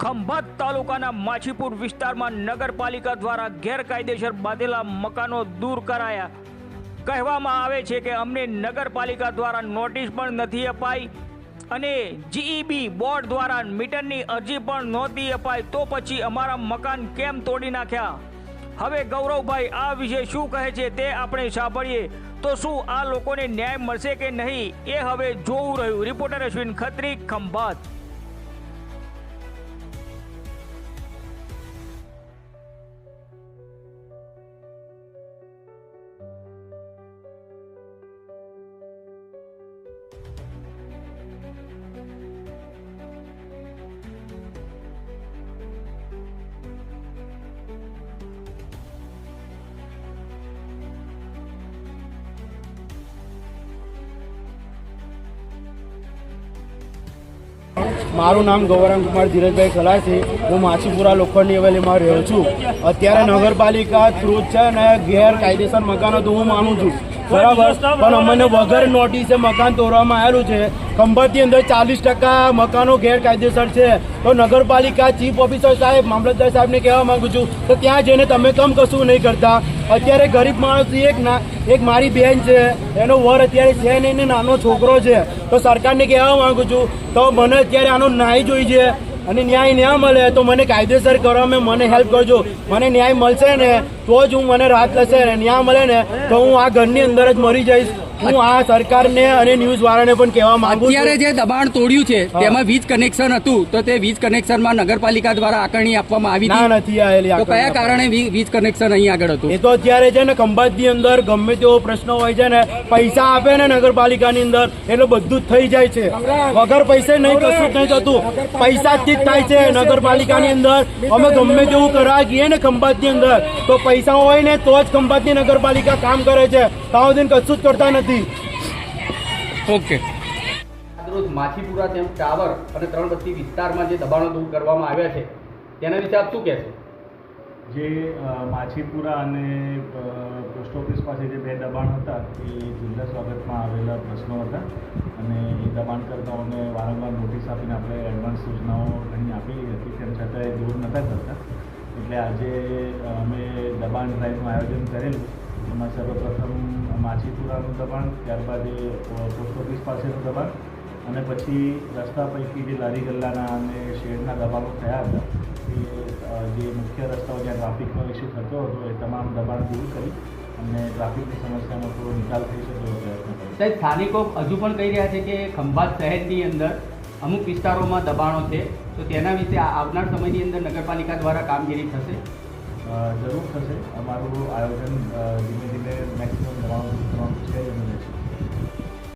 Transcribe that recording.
ખંભાત તાલુકાના માછીપુર વિસ્તારમાં નગરપાલિકા દ્વારા ગેરકાયદેસર બાંધેલા મકાનો દૂર કરાયા. કહેવામાં આવે છે કે અમને નગરપાલિકા દ્વારા નોટિસ પણ નથી અપાઈ અને જીઈબી બોર્ડ દ્વારા મીટરની અરજી પણ નહોતી અપાઈ તો પછી અમારા મકાન કેમ તોડી નાખ્યા? હવે ગૌરવભાઈ, આ વિશે શું કહે છે તે આપણે સાંભળીએ. તો શું આ લોકોને ન્યાય મળશે કે નહીં એ હવે જોવું રહ્યું. રિપોર્ટર અશ્વિન ખત્રી, ખંભાત. મારું નામ ગૌરાંગ કુમાર ધીરજભાઈ ખલા છે. હું માછીપુરા લોખંડની હવેલીમાં રહ્યો છું. અત્યારે નગરપાલિકા થ્રુ છે ને ગેરકાયદેસર મકાનો તો હું માનું છું. બરાબર. પણ અમને વગર નોટિસે મકાન તોડવામાં આવેલું છે. ખંભાતની અંદર ચાલીસ ટકા મકાનો ગેરકાયદેસર છે. તો નગરપાલિકા ચીફ ઓફિસર સાહેબ, મામલતદાર સાહેબને કહેવા માંગુ છું તો ત્યાં જઈને તમે કમ કશું નહીં કરતા. અત્યારે ગરીબ માણસ એક એક મારી બેન છે, એનો વર અત્યારે છે નહીં ને નાનો છોકરો છે. તો સરકારને કહેવા માંગુ છું, તો મને અત્યારે આનો ન્યાય જોઈ અને ન્યાય ન્યા મળે તો મને કાયદેસર કરવામાં મને હેલ્પ કરજો. મને ન્યાય મળશે ને, તો જ હું મને રાહત થશે ન્યાય મળે ને, તો હું આ ઘરની અંદર જ મરી જઈશ. હું આ સરકારને અને ન્યૂઝ વાળાને પણ કહેવા માંગુ અત્યારે જે દબાણ તોડ્યું છે તેમાં વીજ કનેક્શન હતું તો તે વીજ કનેક્શનમાં નગરપાલિકા દ્વારા આકારણી આપવામાં આવી ના નથી આવેલી તો કયા કારણે વીજ કનેક્શન અહીં આગળ હતું? એ તો અત્યારે છે ને ખંભાતની અંદર ગમે તેવો પ્રશ્ન હોય છે ને પૈસા આપે ને નગરપાલિકાની અંદર એટલે બધું જ થઈ જાય છે. વગર પૈસે નહીં કશું જ નહીં થતું. પૈસાથી જ થાય છે નગરપાલિકાની અંદર. અમે ગમે તેવું કરવા ગઈએ ને ખંભાતની અંદર તો પૈસા હોય ને તો જ ખંભાતની નગરપાલિકા કામ કરે છે. તાવ દિન કશું જ કરતા નથી. ઓકે. રોજ માછીપુરા તેમ ટાવર અને ત્રણ બત્તી વિસ્તારમાં જે દબાણો દૂર કરવામાં આવ્યા છે તેના વિશે આપ શું કહેશો? જે માછીપુરા અને પોસ્ટ ઓફિસ પાસે જે બે દબાણ હતા એ જિલ્લા સ્વાગતમાં આવેલા પ્રશ્નો હતા. અને એ દબાણકર્તાઓને વારંવાર નોટિસ આપીને આપણે એડવાન્સ સૂચનાઓ ઘણી આપેલી હતી તેમ છતાં એ દૂર નહોતા કરતા. એટલે આજે અમે દબાણ ડ્રાઈવનું આયોજન કરેલું. એમાં સર્વપ્રથમ માછીપુરાનું દબાણ, ત્યારબાદ એ પોસ્ટ ઓફિસ પાસેનું દબાણ અને પછી રસ્તા પૈકી જે લારી ગલ્લાના અને શેડના દબાણો થયા હતા, એ જે મુખ્ય રસ્તાઓ જ્યાં ટ્રાફિકનો ઇસ્યુ થતો હતો, એ તમામ દબાણ દૂર કરી અને ટ્રાફિકની સમસ્યાનો થોડો નિકાલ થઈ શકે એવો સાહેબ, સ્થાનિકો હજુ પણ કહી રહ્યા છે કે ખંભાત શહેરની અંદર અમુક વિસ્તારોમાં દબાણો છે. તો તેના વિશે આવનાર સમયની અંદર નગરપાલિકા દ્વારા કામગીરી થશે? જરૂર થશે. અમારું આયોજન ધીમે ધીમે મેક્સિમમ જવાનું જવાનું છે